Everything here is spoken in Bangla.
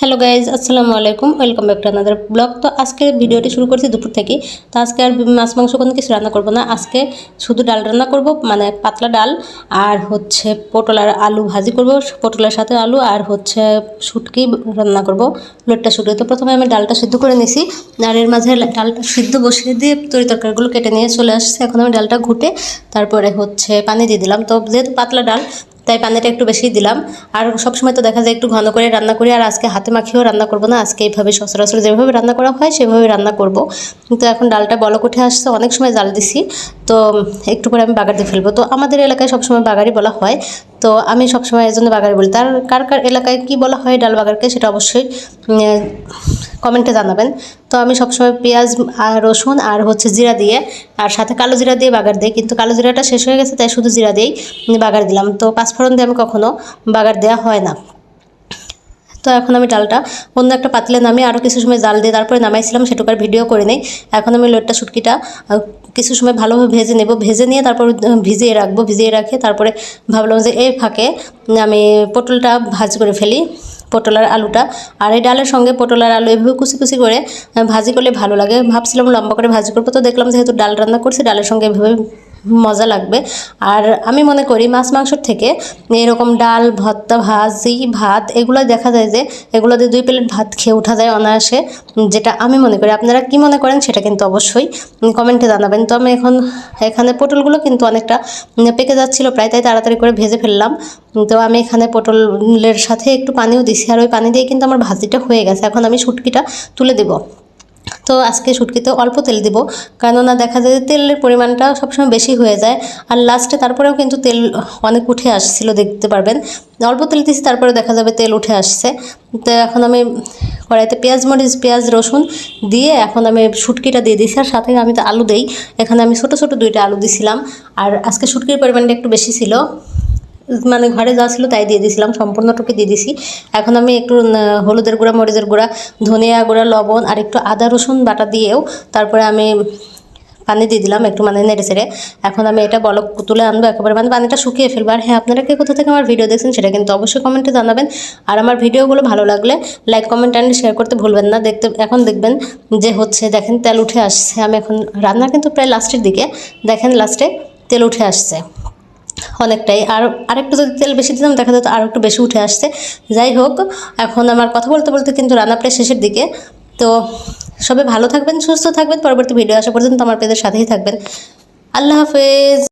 হ্যালো গাইজ, আসসালামু আলাইকুম, welcome back to another blog. তো আজকে ভিডিওটি শুরু করছি দুপুর থেকে। তো আজকে আর মাছ, মাংস কোনো কিছু রান্না করব না। আজকে শুধু ডাল রান্না করব মানে পাতলা ডাল, আর হচ্ছে পটল আর আলু ভাজি করব। পটলের সাথে আলু আর হচ্ছে শুটকি রান্না করব, লোটটা শুটকি। তো প্রথমে আমি ডালটা সিদ্ধ করে নিছি, আর এর মাঝে ডালটা সিদ্ধ বসিয়ে দিয়ে তরি তরকারিগুলো কেটে নিয়ে চলে আসছে। এখন আমি ডালটা ঘুটে তারপরে হচ্ছে পানি দিয়ে দিলাম। তো যেহেতু পাতলা ডাল তাই পানিটা একটু বেশি দিলাম। আর সবসময় তো দেখা যায় একটু ঘন করে রান্না করি, আর আজকে হাতে মাখিয়েও রান্না করব না। আজকে এইভাবে সচরাচর যেভাবে রান্না করা হয়, সেভাবে রান্না করব। কিন্তু এখন ডালটা বলক উঠে আসছে, অনেক সময় জাল দিছি। তো একটু করে আমি বাগার দিয়ে ফেলব। তো আমাদের এলাকায় সবসময় বাগারই বলা হয়। তো আমি সবসময় এই জন্য বাগারি বলি, তার কার কার এলাকায় কি বলা হয় ডাল বাগারকে সেটা অবশ্যই কমেন্টে জানাবেন। তো আমি সবসময় পেঁয়াজ আর রসুন আর হচ্ছে জিরা দিয়ে আর সাথে কালো জিরা দিয়ে বাগার দিই, কিন্তু কালো জিরাটা শেষ হয়ে গেছে, তাই শুধু জিরা দিয়েই বাগার দিলাম। তো পাঁচফোড়ন দিয়ে আমি কখনও বাগার দেওয়া হয় না। তো এখন আমি ডালটা অন্য একটা পাতলে নামিয়ে আরও কিছু সময় জাল দিয়ে তারপরে নামাইছিলাম সেটুকার ভিডিও করে নেই এখন আমি লোটটা শুটকিটা কিছু সময় ভালোভাবে ভেজে নেব। ভেজে নিয়ে তারপর ভিজিয়ে রাখব, ভিজিয়ে রাখে। তারপরে ভাবলাম যে এই ফাঁকে আমি পটলটা ভাজ করে ফেলি, পটল আর আলুটা। আর এই ডালের সঙ্গে পটল আর আলু এভাবে কুচি কুচি করে ভাজি করলে ভালো লাগে। ভাবছিলাম লম্বা করে ভাজি করব, তো দেখলাম যেহেতু ডাল রান্না করছি, ডালের সঙ্গে এভাবে মজা লাগবে। আর আমি মনে করি মাছ মাংসর থেকে এরকম ডাল, ভর্তা, ভাজি, ভাত, এগুলো দেখা যায় যে এগুলো দিয়ে দুই প্লেট ভাত খেয়ে ওঠা যায় অনায়াসে। যেটা আমি মনে করি। আপনারা কি মনে করেন সেটা কিন্তু অবশ্যই কমেন্টে জানাবেন। তো আমি এখন এখানে পটলগুলো কিন্তু অনেকটা পেকে যাচ্ছিল, প্রায় তাই তাড়াতাড়ি করে ভেজে ফেললাম। তো আমি এখানে পটলের সাথে একটু পানিও দিছি। আর ওই পানি দিয়ে কিন্তু আমার ভাজিটা হয়ে গেছে। এখন আমি শুটকিটা তুলে দেবো। তো আজকে শুটকিতে অল্প তেল দিব। কেননা দেখা যায় যে তেলের পরিমাণটা সবসময় বেশি হয়ে যায়। আর লাস্টে তারপরেও কিন্তু তেল অনেক উঠে আসছিল দেখতে পারবেন। অল্প তেল দিয়েছি তারপরে দেখা যাবে তেল উঠে আসছে। তো এখন আমি কড়াইতে পেঁয়াজ, মরিচ, পেঁয়াজ, রসুন দিয়ে এখন আমি শুটকিটা দিয়ে দিয়েছি আর সাথে আমি তো আলু দেই। এখানে আমি ছোটো ছোটো দুইটা আলু দিছিলাম। আর আজকে শুটকির পরিমাণটা একটু বেশি ছিল। মানে ঘরে যা ছিল তাই দিয়ে দিয়েছিলাম, সম্পূর্ণটুকু দিয়ে দিছি এখন আমি একটু হলুদের গুঁড়া, মরিচের গুঁড়া, ধনিয়া গুঁড়া, লবণ আর একটু আদা, রসুন বাটা দিয়েও তারপরে আমি পানি দিয়ে দিলাম একটু মানে নেড়ে ছেড়ে এখন আমি এটা বলক তুলে আনব একেবারে। মানে পানিটা শুকিয়ে ফেলব। আর হ্যাঁ আপনারা কে কোথা থেকে আমার ভিডিও দেখছেন সেটা কিন্তু অবশ্যই কমেন্টে জানাবেন। আর আমার ভিডিওগুলো ভালো লাগলে লাইক, কমেন্ট অ্যান্ড শেয়ার করতে ভুলবেন না। দেখতে, এখন দেখবেন যে হচ্ছে, দেখেন তেল উঠে আসছে। আমি এখন রান্না কিন্তু প্রায় লাস্টের দিকে। দেখেন লাস্টে তেল উঠে আসছে। অনেকটাই। আর আরেকটু যদি তেল বেশি দিতাম, দেখা যেত আরও একটু বেশি উঠে আসছে। যাই হোক, এখন আমার কথা বলতে বলতে কিন্তু রান্না প্রায় শেষের দিকে। তো সবাই ভালো থাকবেন, সুস্থ থাকবেন। পরবর্তী ভিডিও আসা পর্যন্ত আমার পেদের সাথেই থাকবেন। আল্লাহ হাফেজ।